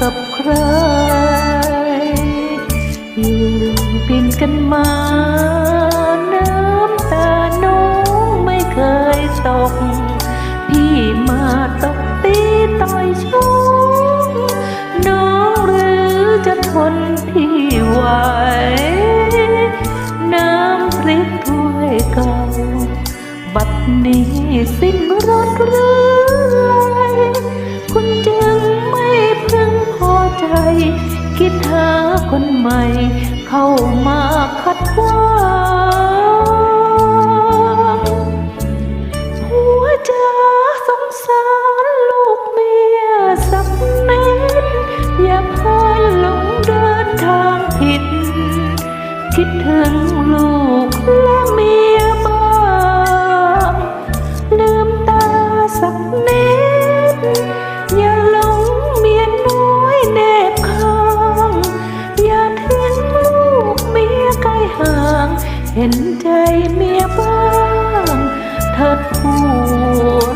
กับใคร อยู่ปินกันมา น้ำตาน้องไม่เคยตก พี่มาตกตีต่อยชกน้องหรือจะทนพี่ไหว น้ำพริกถ้วยเก่า บัดนี้สิ้นรสหรือ คนใหม่เข้ามาขัดขวางหัวใจสงสารลูกเมียสักนิดอย่าพาหลงเดินทางผิด คิดถึง เห็นใจเมียบ้างเธอผู้